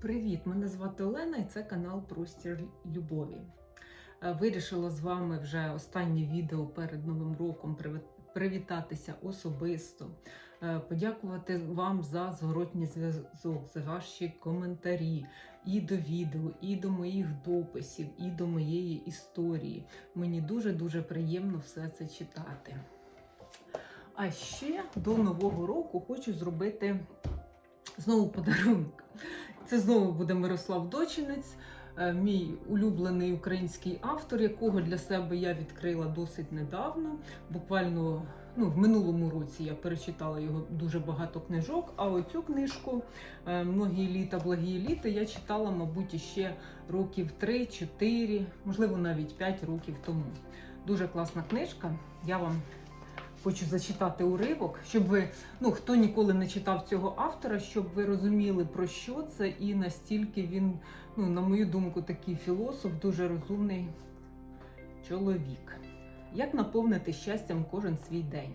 Привіт! Мене звати Олена і це канал Простір Любові. Е, Вирішила з вами вже останнє відео перед Новим роком привітатися особисто, е, подякувати вам за зворотній зв'язок, за ваші коментарі і до відео, і до моїх дописів, і до моєї історії. Мені дуже-дуже приємно все це читати. А ще до Нового року хочу зробити знову подарунок. Це знову буде Мирослав Дочинець, е, мій улюблений український автор, якого для себе я відкрила досить недавно. Буквально ну, в минулому році я перечитала його дуже багато книжок. А оцю книжку е, Многі літа, благі літа я читала, мабуть, іще років 3-4, можливо, навіть 5 років тому. Дуже класна книжка. Я вам хочу зачитати уривок, щоб ви, ну хто ніколи не читав цього автора, щоб ви розуміли про що це, і настільки він, ну, на мою думку, такий філософ, дуже розумний чоловік. Як наповнити щастям кожен свій день?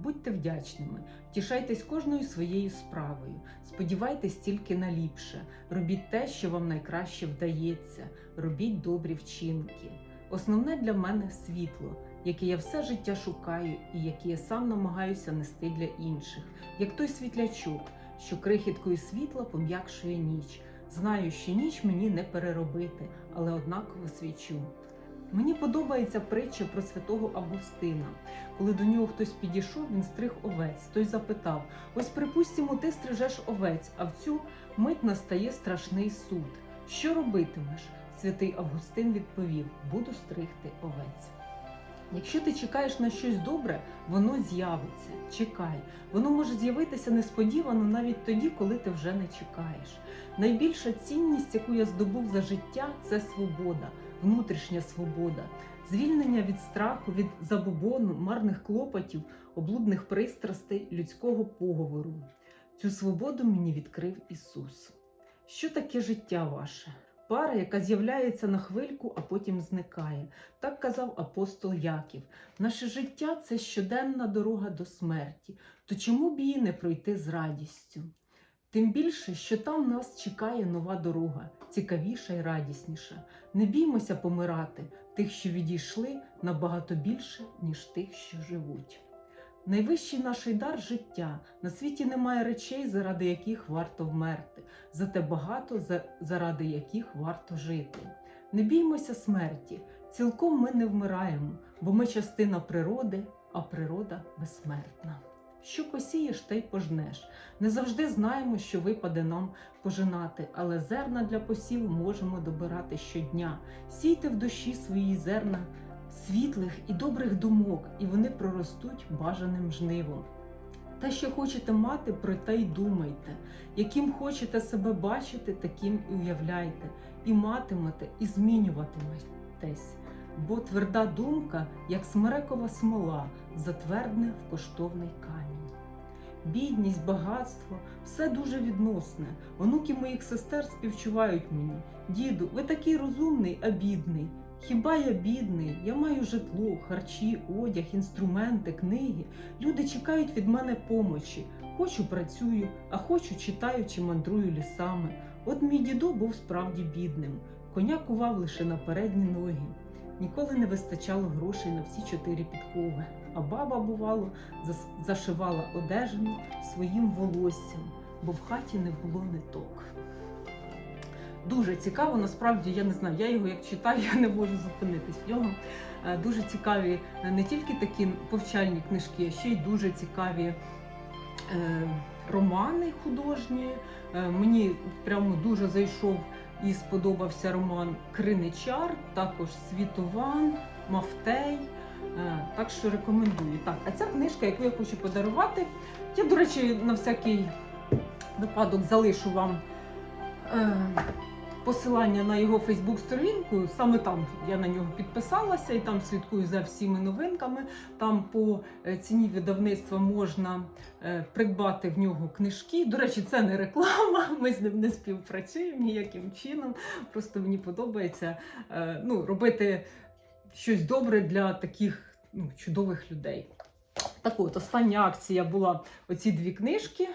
Будьте вдячними, втішайтесь кожною своєю справою, сподівайтесь тільки на ліпше, робіть те, що вам найкраще вдається, робіть добрі вчинки. Основне для мене світло, яке я все життя шукаю і яке я сам намагаюся нести для інших, як той світлячок, що крихіткою світла пом'якшує ніч. Знаю, що ніч мені не переробити, але однаково свічу. Мені подобається притча про святого Августина. Коли до нього хтось підійшов, він стриг овець. Той запитав: Ось, припустимо, ти стрижеш овець, а в цю мить настає страшний суд. Що робитимеш? Святий Августин відповів: Буду стригти овець. Якщо ти чекаєш на щось добре, воно з'явиться. Чекай, воно може з'явитися несподівано навіть тоді, коли ти вже не чекаєш. Найбільша цінність, яку я здобув за життя, це свобода, внутрішня свобода, звільнення від страху, від забобону, марних клопотів, облудних пристрастей, людського поговору. Цю свободу мені відкрив Ісус. Що таке життя ваше? Пара, яка з'являється на хвильку, а потім зникає. Так казав апостол Яків. Наше життя це щоденна дорога до смерті. То чому б її не пройти з радістю? Тим більше, що там нас чекає нова дорога, цікавіша і радісніша. Не біймося помирати, тих, що відійшли, набагато більше, ніж тих, що живуть. Найвищий наш дар життя. На світі немає речей, заради яких варто вмерти, зате багато, заради яких варто жити. Не біймося смерті, цілком ми не вмираємо, бо ми частина природи, а природа безсмертна. Що посієш, те й пожнеш. Не завжди знаємо, що випаде нам пожинати, але зерна для посіву можемо добирати щодня. Сійте в душі свої зерна світлих і добрих думок, і вони проростуть бажаним жнивом. Те, що хочете мати, про те й думайте. Яким хочете себе бачити, таким і уявляйте, і матимете, і змінюватиметесь. Бо тверда думка, як смерекова смола, затвердне в коштовний камінь. Бідність, багатство все дуже відносне. Онуки моїх сестер співчувають мені. Діду, ви такий розумний, а бідний. Хіба я бідний? Я маю житло, харчі, одяг, інструменти, книги. Люди чекають від мене помочі. Хочу працюю, а хочу читаю чи мандрую лісами. От мій дідо був справді бідним. Коня кував лише на передні ноги. Ніколи не вистачало грошей на всі чотири підкови, а баба, бувало, зашивала одежину своїм волоссям, бо в хаті не було ниток. Дуже цікаво, насправді я не знаю, я його як читаю, я не можу зупинитись в ньому. Е, Дуже цікаві е, не тільки такі повчальні книжки, а ще й дуже цікаві е, романи художні. Мені прямо дуже зайшов і сподобався роман Криничар, також Світован, Мафтей. Так що рекомендую. Так, а ця книжка, яку я хочу подарувати, я, до речі, на всякий випадок залишу вам. Посилання на його Фейсбук-сторінку. Саме там я на нього підписалася і там слідкую за всіми новинками. Там по е, ціні видавництва можна е, придбати в нього книжки. До речі, це не реклама. Ми з ним не співпрацюємо ніяким чином. Просто мені подобається е, ну, робити щось добре для таких ну, чудових людей. Так от, остання акція була оці дві книжки.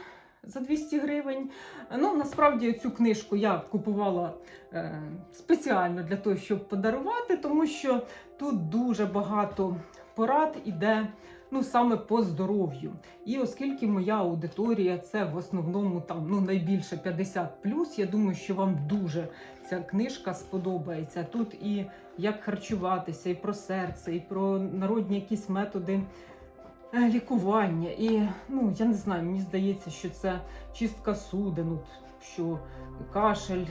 За 200 гривень. Ну, насправді цю книжку я купувала е, спеціально для того, щоб подарувати, тому що тут дуже багато порад іде ну, саме по здоров'ю. І оскільки моя аудиторія це в основному там ну, найбільше 50 я думаю, що вам дуже ця книжка сподобається. Тут і як харчуватися, і про серце, і про народні якісь методи лікування. І ну, я не знаю, мені здається, що це чистка суден, що кашель.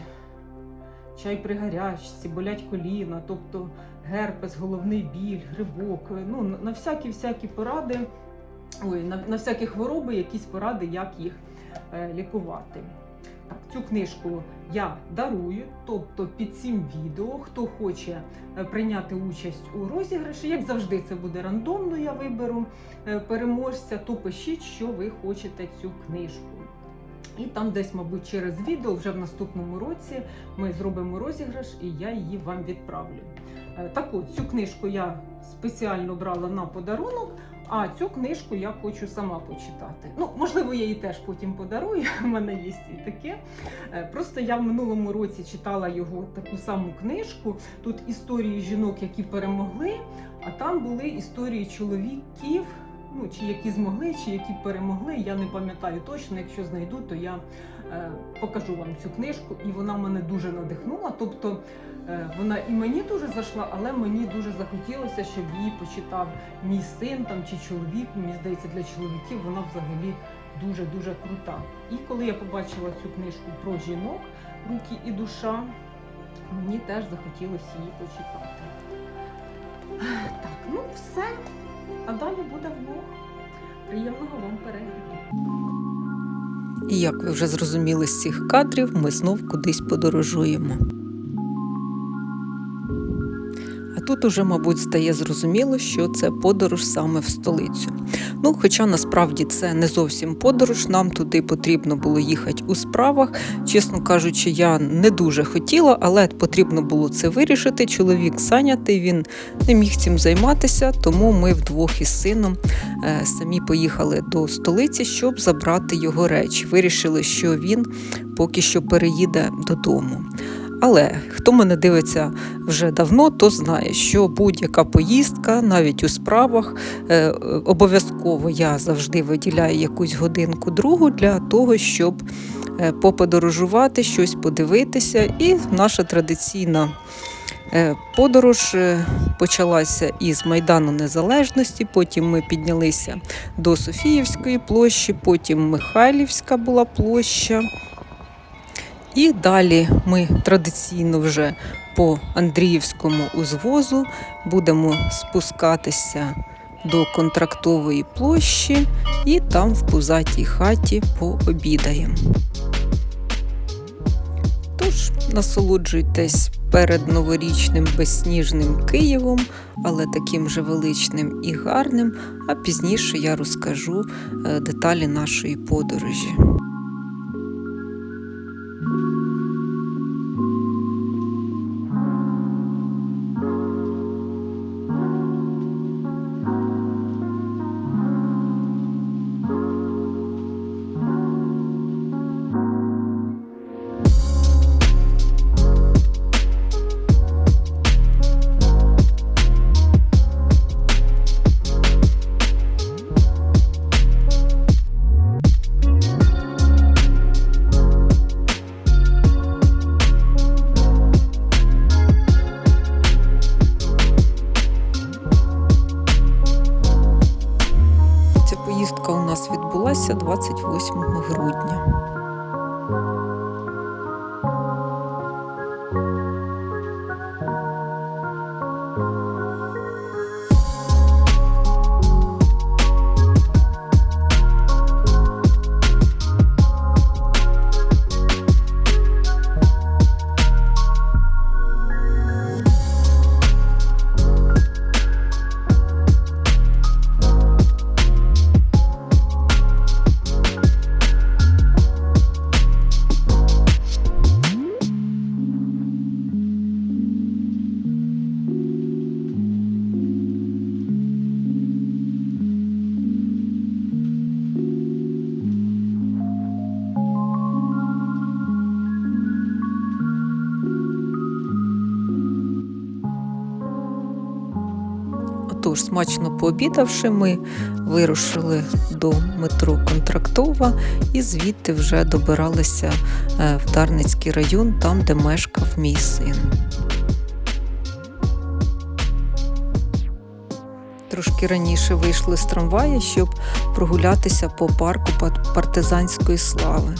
Чай при гарячці, болять коліна, тобто герпес, головний біль, грибок. Ну, на- на всякі всякі поради, ой, на, на всякі хвороби, якісь поради, як їх е, лікувати. Цю книжку я дарую, тобто під цим відео, хто хоче е, прийняти участь у розіграші, як завжди, це буде рандомно, я виберу е, переможця, то пишіть, що ви хочете цю книжку. І там десь, мабуть, через відео вже в наступному році ми зробимо розіграш, і я її вам відправлю. Е, Так от, цю книжку я спеціально брала на подарунок, а цю книжку я хочу сама почитати. Ну, можливо, я її теж потім подарую. У мене є і таке. Е, Просто я в минулому році читала його таку саму книжку. Тут історії жінок, які перемогли, а там були історії чоловіків. Ну, чи які змогли, чи які перемогли, я не пам'ятаю точно. Якщо знайду, то я покажу вам цю книжку, і вона мене дуже надихнула. Тобто е, вона і мені дуже зайшла, але мені дуже захотілося, щоб її почитав мій син там чи чоловік. Мені здається, для чоловіків вона взагалі дуже дуже крута. І коли я побачила цю книжку про жінок, руки і душа, мені теж захотілося її почитати. Так, ну все. А далі буде влог. Приємного вам перегляду. І як ви вже зрозуміли з цих кадрів, ми знов кудись подорожуємо. Тут уже, мабуть, стає зрозуміло, що це подорож саме в столицю. Ну, хоча насправді це не зовсім подорож, нам туди потрібно було їхати у справах. Чесно кажучи, я не дуже хотіла, але потрібно було це вирішити. Чоловік зайнятий, він не міг цим займатися, тому ми вдвох із сином е, самі поїхали до столиці, щоб забрати його речі. Вирішили, що він поки що переїде додому. Але хто мене дивиться вже давно, то знає, що будь-яка поїздка, навіть у справах, е, обов'язково я завжди виділяю якусь годинку другу для того, щоб е, поподорожувати, щось подивитися. І наша традиційна е, подорож е, почалася із Майдану Незалежності, потім ми піднялися до Софіївської площі, потім Михайлівська була площа. І далі ми традиційно вже по Андріївському узвозу будемо спускатися до контрактової площі і там в пузатій хаті пообідаємо. Тож насолоджуйтесь перед новорічним безсніжним Києвом, але таким же величним і гарним. А пізніше я розкажу е, деталі нашої подорожі. Отож, смачно пообідавши, ми вирушили до метро Контрактова і звідти вже добиралися е, в Дарницький район, там, де мешкав мій син. Трошки раніше вийшли з трамвая, щоб прогулятися по парку партизанської слави.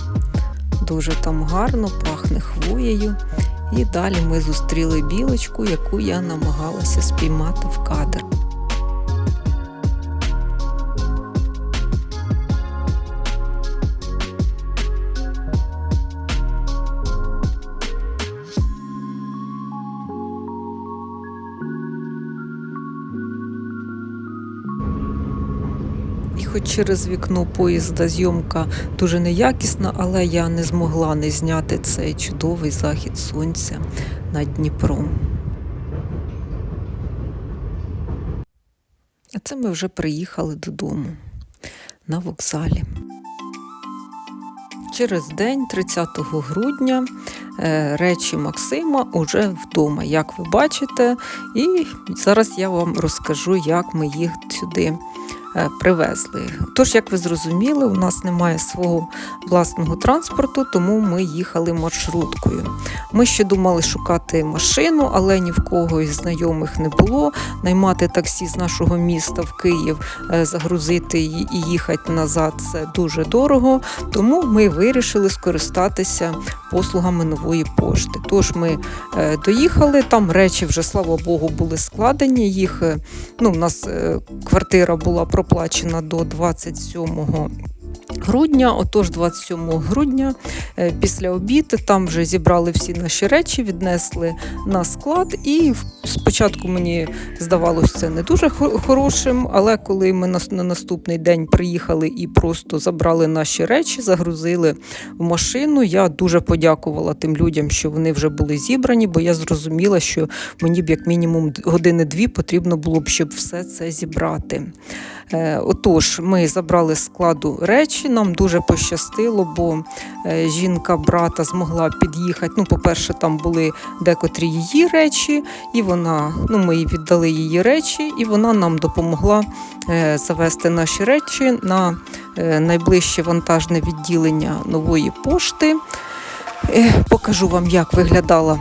Дуже там гарно, пахне хвоєю. І далі ми зустріли білочку, яку я намагалася спіймати в кадр. Через вікно поїзда зйомка дуже неякісна, але я не змогла не зняти цей чудовий захід сонця над Дніпром. А це ми вже приїхали додому на вокзалі. Через день, 30 грудня, е, речі Максима уже вдома, як ви бачите. І зараз я вам розкажу, як ми їх сюди привезли. Тож, як ви зрозуміли, у нас немає свого власного транспорту, тому ми їхали маршруткою. Ми ще думали шукати машину, але ні в кого із знайомих не було. Наймати таксі з нашого міста в Київ, е, загрузити і їхати назад це дуже дорого. Тому ми вирішили скористатися послугами нової пошти. Тож ми е, доїхали, там речі вже, слава Богу, були складені. Їх е, ну, у нас е, квартира була проплачена до 27 грудня. Отож, 27 грудня е, після обіду там вже зібрали всі наші речі, віднесли на склад. І спочатку мені здавалося це не дуже хорошим, але коли ми на наступний день приїхали і просто забрали наші речі, загрузили в машину, я дуже подякувала тим людям, що вони вже були зібрані, бо я зрозуміла, що мені б як мінімум години-дві потрібно було б, щоб все це зібрати. Е, Отож, ми забрали складу речі. Нам дуже пощастило, бо е, жінка брата змогла під'їхати. Ну, по-перше, там були декотрі її речі, і вона, ну, ми їй віддали її речі, і вона нам допомогла е, завести наші речі на найближче вантажне відділення нової пошти. Покажу вам, як виглядала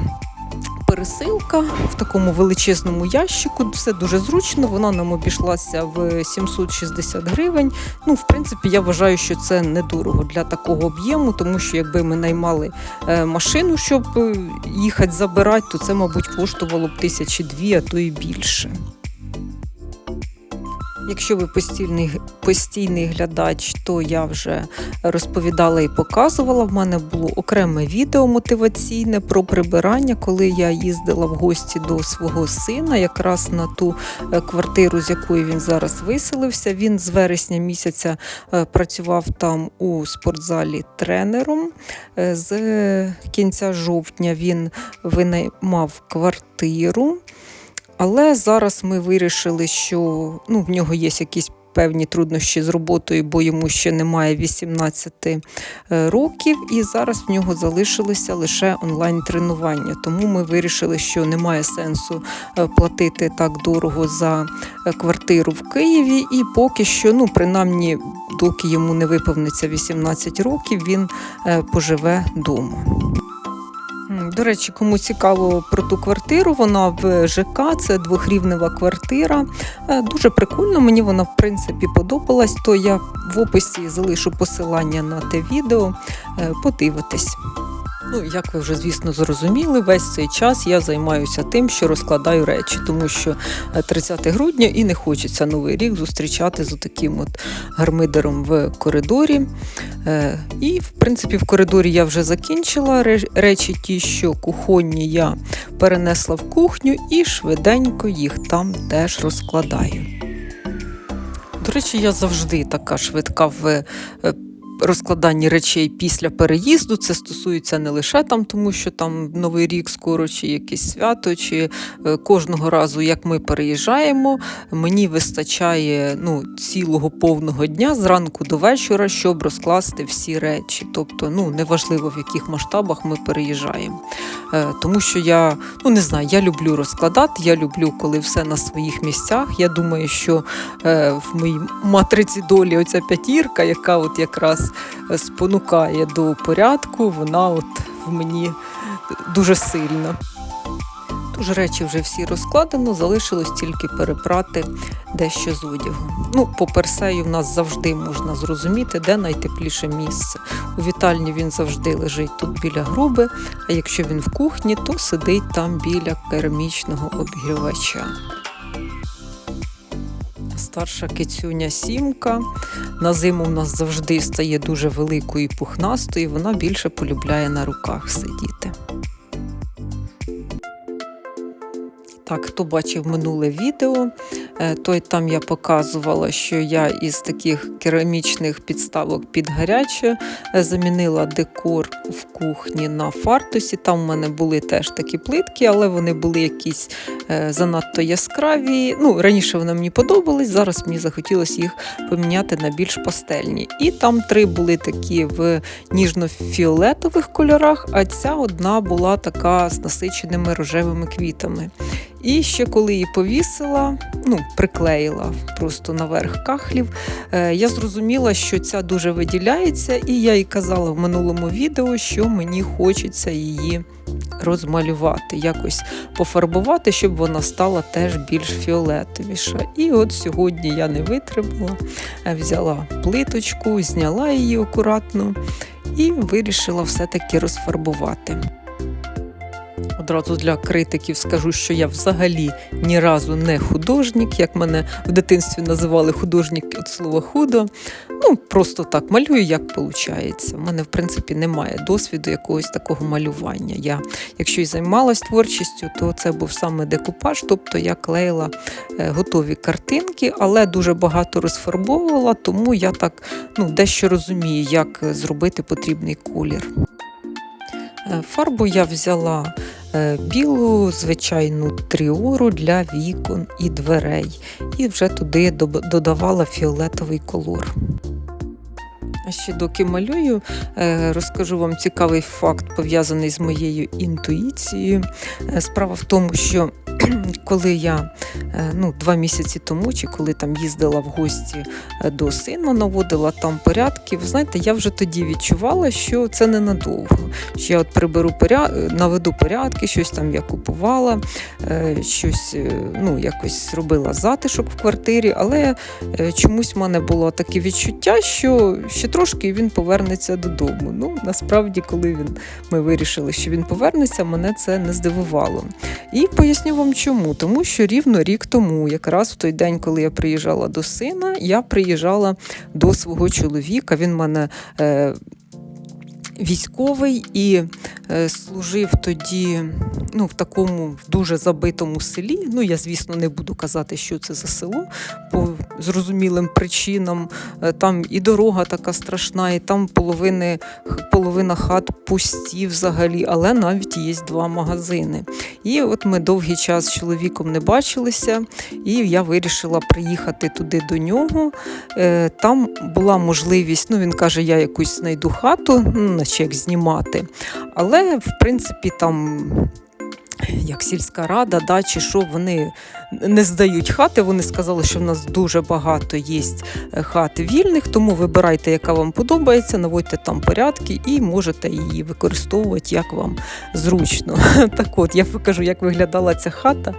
пересилка в такому величезному ящику. Все дуже зручно. Вона нам обійшлася в 760 гривень. Ну, в принципі, я вважаю, що це недорого для такого об'єму, тому що якби ми наймали е, машину, щоб е, їхати забирати, то це, мабуть, коштувало б тисячі дві, а то і більше. Якщо ви постійний, постійний глядач, то я вже розповідала і показувала. В мене було окреме відео мотиваційне про прибирання, коли я їздила в гості до свого сина, якраз на ту е, квартиру, з якої він зараз виселився. Він з вересня місяця е, працював там у спортзалі тренером. Е, З кінця жовтня він винаймав квартиру. Але зараз ми вирішили, що ну, в нього є якісь певні труднощі з роботою, бо йому ще немає 18 е, років, і зараз в нього залишилося лише онлайн-тренування. Тому ми вирішили, що немає сенсу е, платити так дорого за е, квартиру в Києві. І поки що, ну принаймні, доки йому не виповниться 18 років, він поживе вдома. До речі, кому цікаво про ту квартиру, вона в ЖК, це двохрівнева квартира. Е, Дуже прикольно, мені вона в принципі подобалась, то я в описі залишу посилання на те відео. Е, Подивитись. Ну, як ви вже, звісно, зрозуміли, весь цей час я займаюся тим, що розкладаю речі, тому що е, 30 грудня і не хочеться новий рік зустрічати з таким от гармидером в коридорі. Е, І, в принципі, в коридорі я вже закінчила речі, ті, що кухонні, я перенесла в кухню і швиденько їх там теж розкладаю. До речі, я завжди така швидка в е, розкладанні речей після переїзду. Це стосується не лише там, тому що там Новий рік скоро, чи якесь свято, чи е, кожного разу, як ми переїжджаємо, мені вистачає ну, цілого повного дня зранку до вечора, щоб розкласти всі речі. Тобто, ну неважливо в яких масштабах ми переїжджаємо. Е, Тому що я ну не знаю, я люблю розкладати, я люблю, коли все на своїх місцях. Я думаю, що е, в моїй матриці долі оця п'ятірка, яка от якраз спонукає до порядку, вона от в мені дуже сильно. Тож речі вже всі розкладено, залишилось тільки перепрати дещо з одягу. Ну, по персею в нас завжди можна зрозуміти, де найтепліше місце. У вітальні він завжди лежить тут біля груби, а якщо він в кухні, то сидить там біля керамічного обігрівача. Старша кицюня сімка. На зиму в нас завжди стає дуже великою і пухнастою, вона більше полюбляє на руках сидіти. Так, хто бачив минуле відео, той там я показувала, що я із таких керамічних підставок під гаряче е, замінила декор в кухні на фартусі. Там в мене були теж такі плитки, але вони були якісь е, занадто яскраві. Ну, раніше вони мені подобались, зараз мені захотілося їх поміняти на більш пастельні. І там три були такі в ніжно-фіолетових кольорах, а ця одна була така з насиченими рожевими квітами. І ще коли її повісила, ну, приклеїла просто наверх кахлів, е, я зрозуміла, що ця дуже виділяється, і я їй казала в минулому відео, що мені хочеться її розмалювати, якось пофарбувати, щоб вона стала теж більш фіолетовіша. І от сьогодні я не витримала, е, взяла плиточку, зняла її акуратно і вирішила все-таки розфарбувати. Одразу для критиків скажу, що я взагалі ні разу не художник, як мене в дитинстві називали художник від слова худо. Ну, просто так малюю, як виходить. У мене, в принципі, немає досвіду якогось такого малювання. Я, якщо і займалась творчістю, то це був саме декупаж, тобто я клеїла е, готові картинки, але дуже багато розфарбовувала, тому я так ну, дещо розумію, як зробити потрібний колір. Е, Фарбу я взяла е, білу, звичайну тріору для вікон і дверей, і вже туди додавала фіолетовий колор. А ще доки малюю, е, розкажу вам цікавий факт, пов'язаний з моєю інтуїцією. Е, Справа в тому, що коли я е, ну, два місяці тому, чи коли там їздила в гості до сина, наводила там порядки, ви знаєте, я вже тоді відчувала, що це ненадовго. Що я от приберу поряд... наведу порядки, щось там я купувала, щось ну, якось робила затишок в квартирі, але чомусь в мене було таке відчуття, що ще трошки і він повернеться додому. Ну, насправді, коли він, ми вирішили, що він повернеться, мене це не здивувало. І поясню вам чому. Тому що рівно рік тому, якраз в той день, коли я приїжджала до сина, я приїжджала до свого чоловіка. Він мене. Е, Військовий і е, служив тоді ну, в такому дуже забитому селі. Ну, я, звісно, не буду казати, що це за село, по зрозумілим причинам. Е, Там і дорога така страшна, і там половини, половина хат пусті взагалі, але навіть є два магазини. І от ми довгий час з чоловіком не бачилися, і я вирішила приїхати туди до нього. Е, Там була можливість, ну він каже, я якусь знайду хату, ну, як знімати. Але в принципі там. Як сільська рада, да, чи що вони не здають хати. Вони сказали, що в нас дуже багато є е, хат вільних, тому вибирайте, яка вам подобається, наводьте там порядки і можете її використовувати як вам зручно. Так от, я покажу, як виглядала ця хата.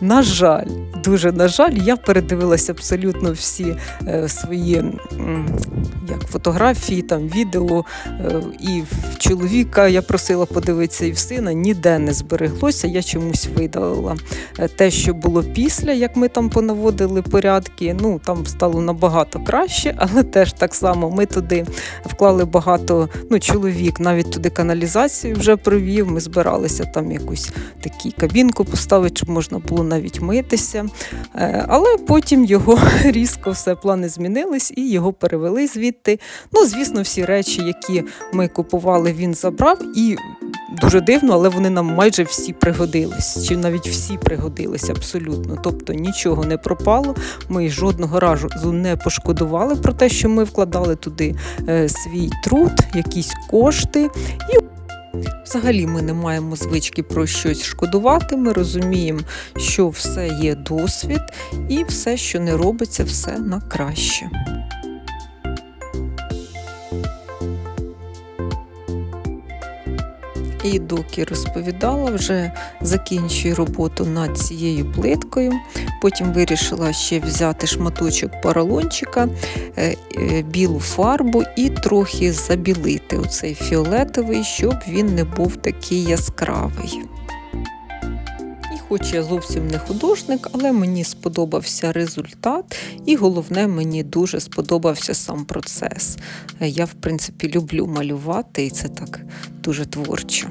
На жаль, дуже на жаль, я передивилася абсолютно всі е, свої як фотографії, там відео е, і в чоловіка я просила подивитися і в сина, ніде не збереглось сподобався, я чомусь видалила. Е, Те, що було після, як ми там понаводили порядки, ну там стало набагато краще, але теж так само ми туди вклали багато. Ну, чоловік навіть туди каналізацію вже провів. Ми збиралися там якусь таку кабінку поставити, щоб можна було навіть митися. Е, Але потім його різко все плани змінились і його перевели звідти. Ну, звісно, всі речі, які ми купували, він забрав і. Дуже дивно, але вони нам майже всі пригодились, чи навіть всі пригодились абсолютно. Тобто нічого не пропало. Ми жодного разу не пошкодували про те, що ми вкладали туди е, свій труд, якісь кошти. І взагалі ми не маємо звички про щось шкодувати. Ми розуміємо, що все є досвід, і все, що не робиться, все на краще. І доки розповідала, вже закінчую роботу над цією плиткою. Потім вирішила ще взяти шматочок поролончика, е, е, білу фарбу і трохи забілити оцей фіолетовий, щоб він не був такий яскравий. Хоч я зовсім не художник, але мені сподобався результат, і головне, мені дуже сподобався сам процес. Я, в принципі, люблю малювати, і це так дуже творчо.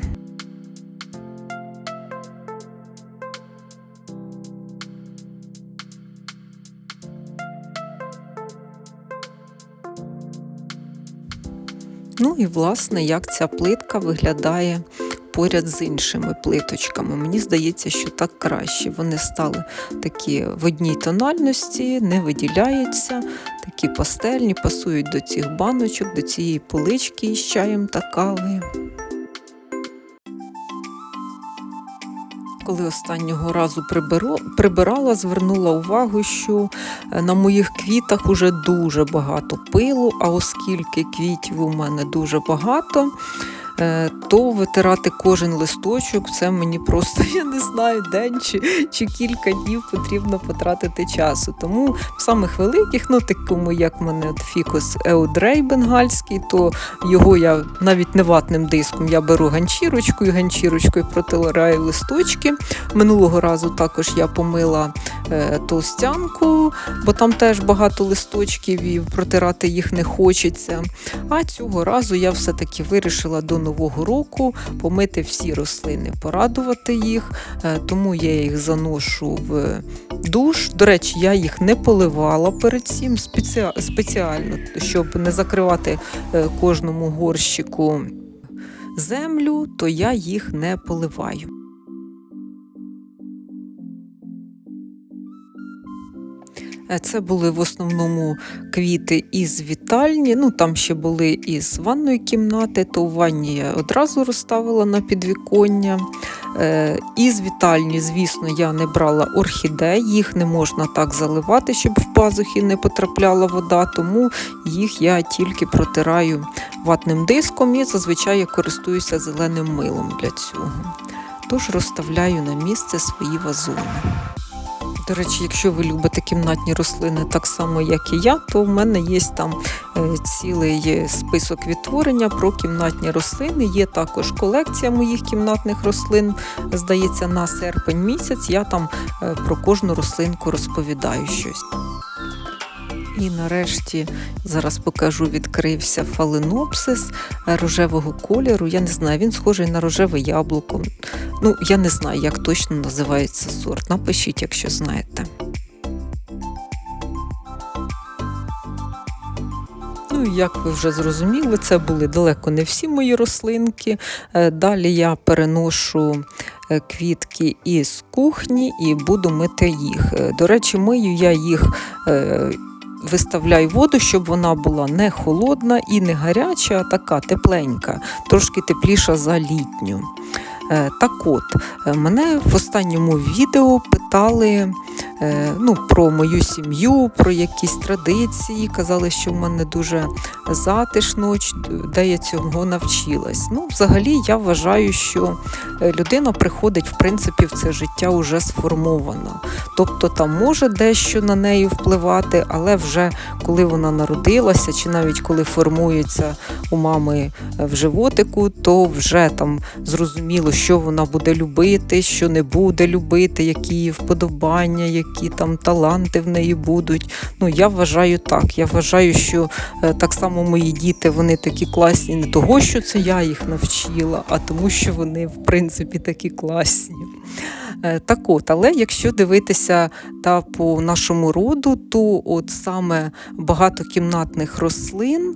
Ну і власне, як ця плитка виглядає поряд з іншими плиточками. Мені здається, що так краще. Вони стали такі в одній тональності, не виділяються, такі пастельні, пасують до цих баночок, до цієї полички із чаєм та кавою. Коли останнього разу прибирала, звернула увагу, що е, на моїх квітах уже дуже багато пилу, а оскільки квітів у мене дуже багато, то витирати кожен листочок це мені просто, я не знаю, день чи, чи кілька днів потрібно потратити часу. Тому в самих великих, ну такому, як мене от фікус Еудрей бенгальський, то його я навіть не ватним диском, я беру ганчірочкою, ганчірочкою протираю листочки. Минулого разу також я помила е, толстянку, бо там теж багато листочків і протирати їх не хочеться. А цього разу я все-таки вирішила до Нового року помити всі рослини, порадувати їх, е, тому я їх заношу в душ. До речі, я їх не поливала перед цим спеціально, щоб не закривати е, кожному горщику землю, то я їх не поливаю. Це були в основному квіти із вітальні. Ну там ще були із ванної кімнати, то у ванні я одразу розставила на підвіконня. Е, Із вітальні, звісно, я не брала орхідей, їх не можна так заливати, щоб в пазухи не потрапляла вода, тому їх я тільки протираю ватним диском і зазвичай я користуюся зеленим милом для цього. Тож розставляю на місце свої вазони. До речі, якщо ви любите кімнатні рослини так само, як і я, то в мене є там е, цілий список відтворення про кімнатні рослини. Є також колекція моїх кімнатних рослин. Здається, на серпень місяць я там е, про кожну рослинку розповідаю щось. І нарешті зараз покажу, відкрився фаленопсис рожевого кольору. Я не знаю, він схожий на рожеве яблуко. Ну, я не знаю, як точно називається сорт. Напишіть, якщо знаєте. Ну, як ви вже зрозуміли, це були далеко не всі мої рослинки. Е, Далі я переношу е, квітки із кухні і буду мити їх. Е, До речі, мию я їх. Виставляю воду, щоб вона була не холодна і не гаряча, а така тепленька, трошки тепліша за літню. Е, Так от, е, мене в останньому відео питали е, ну, про мою сім'ю, про якісь традиції. Казали, що в мене дуже затишно, де я цього навчилась. Ну, взагалі, я вважаю, що е, людина приходить в принципі в це життя уже сформована. Тобто там може дещо на неї впливати, але вже коли вона народилася, чи навіть коли формується у мами е, в животику, то вже там зрозуміло, що вона буде любити, що не буде любити, які її вподобання, які там таланти в неї будуть. Ну я вважаю так. Я вважаю, що е, так само мої діти вони такі класні, не того, що це я їх навчила, а тому, що вони в принципі такі класні. Е, Так от, але якщо дивитися та по нашому роду, то от саме багатокімнатних рослин.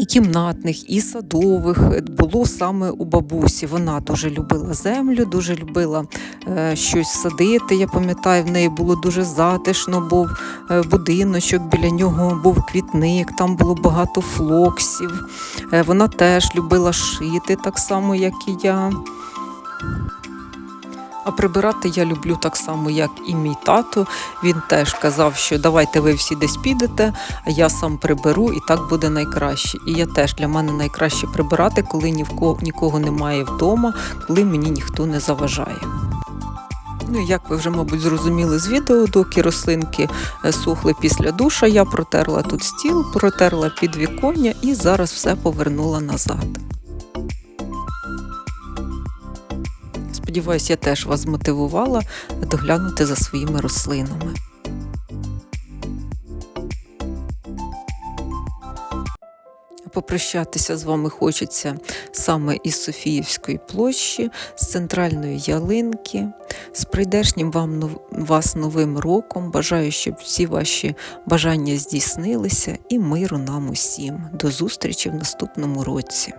І кімнатних, і садових е, було саме у бабусі. Вона дуже любила землю, дуже любила е, щось садити. Я пам'ятаю, в неї було дуже затишно, був е, будиночок, біля нього був квітник, там було багато флоксів. Вона теж любила шити, так само, як і я. А прибирати я люблю так само, як і мій тато. Він теж казав, що давайте ви всі десь підете, а я сам приберу, і так буде найкраще. І я теж для мене найкраще прибирати, коли ні в кого нікого немає вдома, коли мені ніхто не заважає. Ну, як ви вже, мабуть, зрозуміли з відео, доки рослинки е, сухли після душа, я протерла тут стіл, протерла підвіконня і зараз все повернула назад. Сподіваюсь, я теж вас змотивувала доглянути за своїми рослинами. Попрощатися з вами хочеться саме із Софіївської площі, з центральної ялинки. З прийдешнім вам вас новим роком. Бажаю, щоб всі ваші бажання здійснилися і миру нам усім. До зустрічі в наступному році.